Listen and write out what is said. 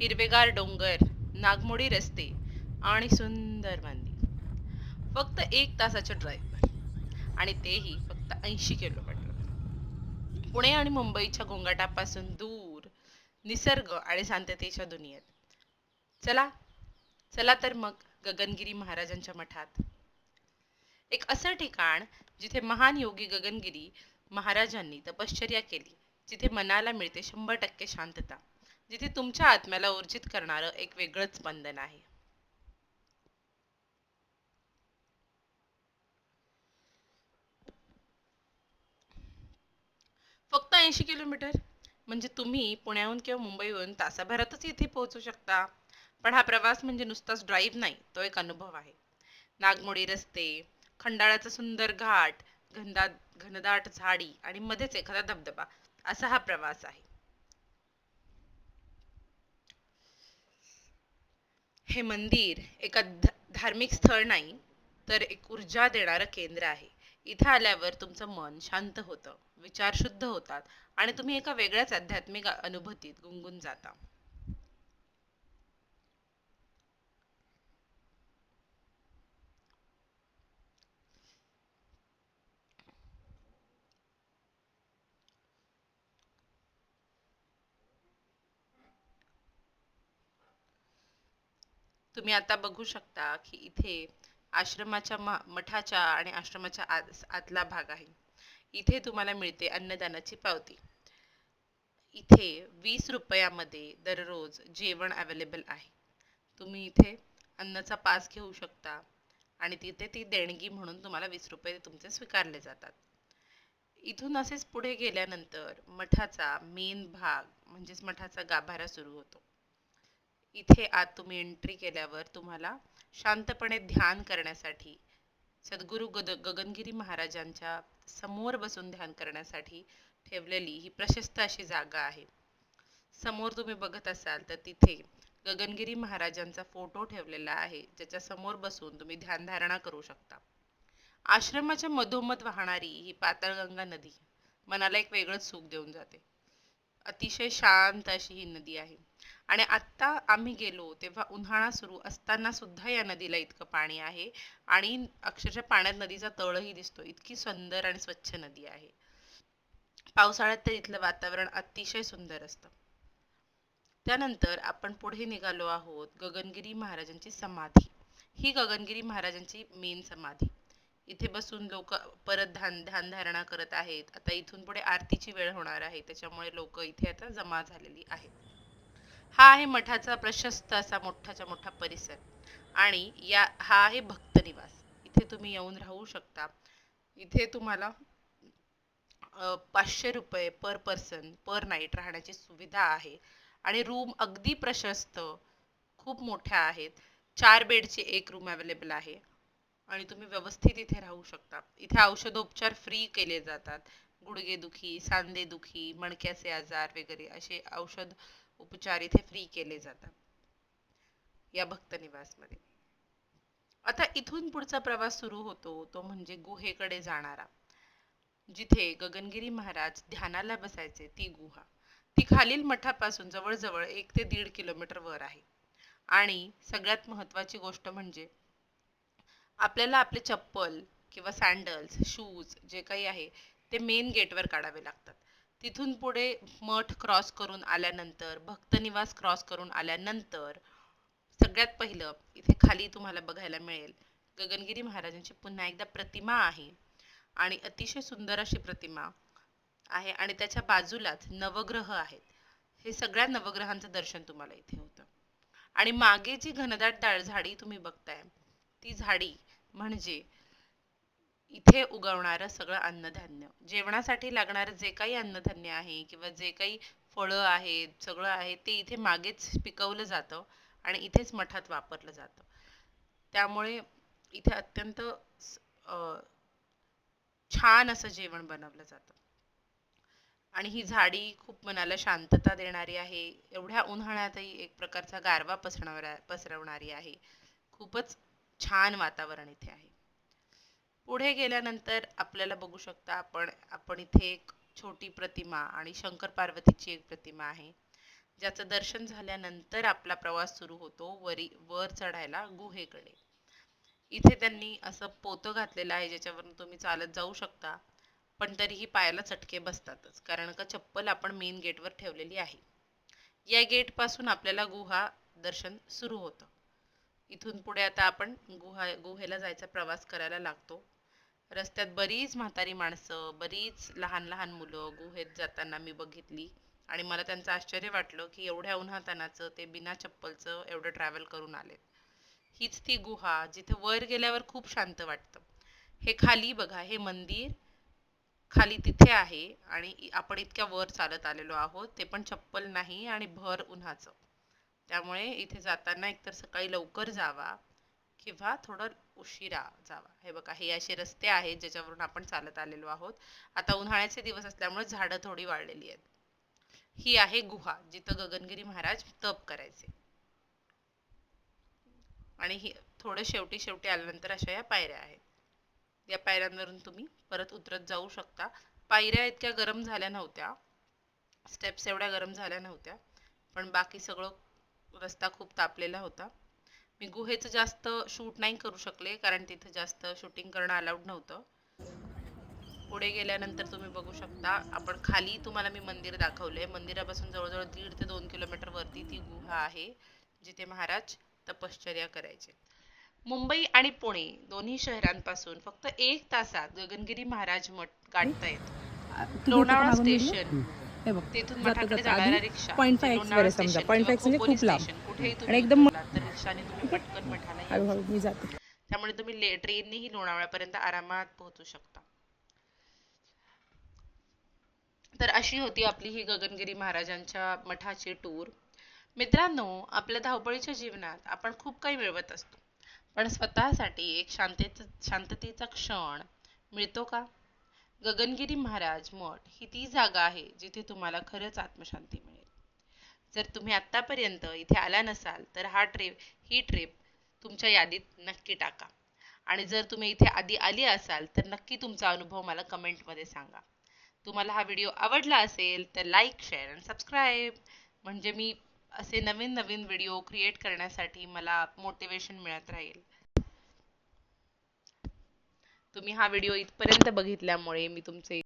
हिरवेगार डोंगर नागमोडी रस्ते आणि सुंदर मंदिर. फक्त एक तासाच्या ड्राईव्ह आणि तेही फक्त ऐंशी किलोमीटर पुणे आणि मुंबईच्या गोंगाटापासून दूर निसर्ग आणि शांततेच्या दुनियेत. चला चला तर मग गगनगिरी महाराजांच्या मठात. एक असं ठिकाण जिथे महान योगी गगनगिरी महाराजांनी तपश्चर्या केली जिथे मनाला मिळते शंभर टक्के शांतता. जिथे तुमच्या आत्म्याला ऊर्जित करणारं एक वेगळंच बंधन आहे. फक्त ऐंशी किलोमीटर? म्हणजे तुम्ही पुण्याहून किंवा मुंबईहून तासाभरातच इथे पोहोचू शकता. पण हा प्रवास म्हणजे नुसताच ड्राईव्ह नाही तो एक अनुभव आहे. नागमोडी रस्ते खंडाळाचा सुंदर घाट घनदाट घनदाट झाडी आणि मध्येच एखादा धबधबा असा हा प्रवास आहे. हे मंदिर एका ध- धार्मिक स्थळ नाही तर एक ऊर्जा देणारं केंद्र आहे. इथे आल्यावर तुमचं मन शांत होतं विचार शुद्ध होतात आणि तुम्ही एका वेगळ्याच आध्यात्मिक अनुभूतीत गुंगून जाता. तुम्ही आता बघू शकता की इथे आश्रमाच्या मठाच्या आणि आश्रमाच्या आत- आतला भाग आहे. इथे तुम्हाला मिळते अन्नदानाची पावती. इथे वीस रुपयामध्ये दररोज जेवण अवेलेबल आहे. तुम्ही इथे अन्नाचा पास घेऊ शकता आणि तिथे ती देणगी म्हणून तुम्हाला वीस रुपये तुमचे स्वीकारले जातात. इथून असेच पुढे गेल्यानंतर मठाचा मेन भाग म्हणजेच मठाचा गाभारा सुरू होतो. इथे आत तुम्ही एंट्री केल्यावर तुम्हाला शांतपणे ध्यान करण्यासाठी सद्गुरू गद गगनगिरी महाराजांच्या समोर बसून ध्यान करण्यासाठी ठेवलेली ही प्रशस्त अशी जागा आहे. समोर तुम्ही बघत असाल तर तिथे गगनगिरी महाराजांचा फोटो ठेवलेला आहे. ज्याच्या समोर बसून तुम्ही ध्यानधारणा करू शकता. आश्रमाच्या मधोमध वाहणारी ही पाताळगंगा नदी मनाला एक वेगळंच सुख देऊन जाते. अतिशय शांत अशी ही नदी आहे. आणि आत्ता आम्ही गेलो तेव्हा उन्हाळा सुरू असताना सुद्धा या नदीला इतकं पाणी आहे आणि अक्षरशः पाण्यात नदीचा तळही दिसतो. इतकी सुंदर आणि स्वच्छ नदी आहे. पावसाळ्यात तर इथलं वातावरण अतिशय सुंदर असतं. त्यानंतर आपण पुढे निघालो आहोत गगनगिरी महाराजांची समाधी. ही गगनगिरी महाराजांची मेन समाधी. इथे बसून लोक परत ध्यान ध्यानधारणा करत आहेत. आता इथून पुढे आरतीची वेळ होणार आहे. त्याच्यामुळे लोक इथे आता जमा झालेली आहेत. हा आहे मठाचा प्रशस्त असा मोठाचा मोठा परिसर. आणि या हा आहे भक्त निवास. इथे तुम्ही येऊन राहू शकता. इथे तुम्हाला पाचशे रुपये पर पर्सन पर नाईट राहण्याची सुविधा आहे. आणि रूम अगदी प्रशस्त खूप मोठ्या आहेत. चार बेडची एक रूम अवेलेबल आहे. आणि तुम्ही व्यवस्थित इथे राहू शकता. इथे औषधोपचार फ्री केले जातात. गुडघेदुखी सांधेदुखी मणक्याचे आजार वगैरे असे औषध उपचार इथे फ्री केले जातात. या भक्त निवासमध्ये. आता इथून पुढचा प्रवास सुरू होतो तो म्हणजे गुहेकडे जाणारा. जिथे गगनगिरी महाराज ध्यानाला बसायचे ती गुहा. ती खालील मठापासून जवळजवळ एक ते दीड किलोमीटर वर आहे. आणि सगळ्यात महत्वाची गोष्ट म्हणजे आपल्याला आपले चप्पल किंवा सँडल्स शूज जे काही आहे ते मेन गेटवर काढावे लागतात. तिथून पुढे मठ क्रॉस करून आल्यानंतर भक्तनिवास क्रॉस करून आल्यानंतर सगळ्यात पहिलं इथे खाली तुम्हाला बघायला मिळेल गगनगिरी महाराजांची पुन्हा एकदा प्रतिमा आहे. आणि अतिशय सुंदर अशी प्रतिमा आहे आणि त्याच्या बाजूलाच नवग्रह आहेत. हे सगळ्या नवग्रहांचं दर्शन तुम्हाला इथे होतं. आणि मागे जी घनदाट झाडी तुम्ही बघताय ती झाडी म्हणजे इथे उगवणारं सगळं अन्नधान्य. जेवणासाठी लागणारं जे काही अन्नधान्य आहे किंवा जे काही फळं आहेत सगळं आहे ते इथे मागेच पिकवलं जातं आणि इथेच मठात वापरलं जातं. त्यामुळे इथे अत्यंत स- छान असं जेवण बनवलं जातं. आणि ही झाडी खूप मनाला शांतता देणारी आहे. एवढ्या उन्हाळ्यातही एक प्रकारचा गारवा पसरवणारा पसरवणारी आहे. खूपच छान वातावरण इथे आहे. पुढे गेल्यानंतर आपल्याला बघू शकता आपण आपण इथे एक छोटी प्रतिमा आणि शंकर पार्वतीची एक प्रतिमा आहे. ज्याचं दर्शन झाल्यानंतर आपला प्रवास सुरू होतो वरी वर चढायला गुहेकडे. इथे त्यांनी असं पोतं घातलेलं आहे ज्याच्यावरून तुम्ही चालत जाऊ शकता पण तरीही पायाला चटके बसतातच कारण का चप्पल आपण मेन गेटवर ठेवलेली आहे. या गेटपासून आपल्याला गुहा दर्शन सुरू होतं. इथून पुढे आता आपण गुहा गुहेला जायचा प्रवास करायला लागतो. रस्त्यात बरीच म्हातारी माणसं बरीच लहान लहान मुलं गुहेत जाताना मी बघितली. आणि मला त्यांचं आश्चर्य वाटलं की एवढ्या उन्हातानाचं ते बिना चप्पलचं एवढं ट्रॅव्हल करून आले. हीच ती गुहा जिथे वर गेल्यावर खूप शांत वाटतं. हे खाली बघा हे मंदिर खाली तिथे आहे आणि आपण इतक्या वर चालत आलेलो आहोत ते पण चप्पल नाही आणि भर उन्हाचं. त्यामुळे इथे जाताना एकतर सकाळी लवकर जावा किंवा थोडं उशिरा जावा. हे बघा हे असे रस्ते आहेत ज्याच्यावरून आपण चालत आलेलो आहोत. आता उन्हाळ्याचे दिवस असल्यामुळे झाडं थोडी वाढलेली आहेत. ही आहे गुहा जिथं गगनगिरी महाराज तप करायचे. आणि ही थोडं शेवटी शेवटी आल्यानंतर अशा या पायऱ्या आहेत. या पायऱ्यांवरून तुम्ही परत उतरत जाऊ शकता. पायऱ्या इतक्या गरम झाल्या नव्हत्या. स्टेप्स एवढ्या गरम झाल्या नव्हत्या. पण बाकी सगळं रस्ता खूप तापलेला होता. मी गुहेचं जास्त शूट नाही करू शकले कारण तिथे जास्त शूटिंग करणं अलाउड नव्हतं. पुढे गेल्यानंतर तुम्ही बघू शकता आपण खाली तुम्हाला मी मंदिर दाखवले मंदिरापासून जवळजवळ दीड ते दोन किलोमीटर वरती ती गुहा आहे जिथे महाराज तपश्चर्या करायचे. मुंबई आणि पुणे दोन्ही शहरांपासून फक्त एक तासात गगनगिरी महाराज मठ गाठता येतो. लोणावळा स्टेशन हे बघ तेथून जाता जाता आधी five x लोणावळा वर समजा. किंवा five x म्हणजे खूप लांब. आणि एकदम हळूहळू मी जाते. त्यामुळे तुम्ही ट्रेननेही लोणावळ्यापर्यंत आरामात पोहोचू शकता. तर अशी होती आपली ही गगनगिरी महाराजांच्या मठाची टूर मित्रांनो आपल्या धावपळीच्या जीवनात आपण खूप काही मिळवत असतो. पण स्वतःसाठी एक शांततेचा शांततेचा क्षण मिळतो का? गगनगिरी महाराज मठ ही ती जागा आहे जिथे तुम्हाला खरंच आत्मशांती मिळेल. जर तुम्ही आत्तापर्यंत इथे आला नसाल तर हा ट्रिप ही ट्रिप तुमच्या यादीत नक्की टाका. आणि जर तुम्ही इथे आधी आली असाल तर नक्की तुमचा अनुभव मला कमेंटमध्ये सांगा. तुम्हाला हा व्हिडिओ आवडला असेल तर लाईक शेअर आणि सबस्क्राईब. म्हणजे मी असे नवीन नवीन व्हिडिओ क्रिएट करण्यासाठी मला मोटिवेशन मिळत राहील. तुम्ही हा व्हिडिओ इथपर्यंत बघितल्यामुळे मी तुमचे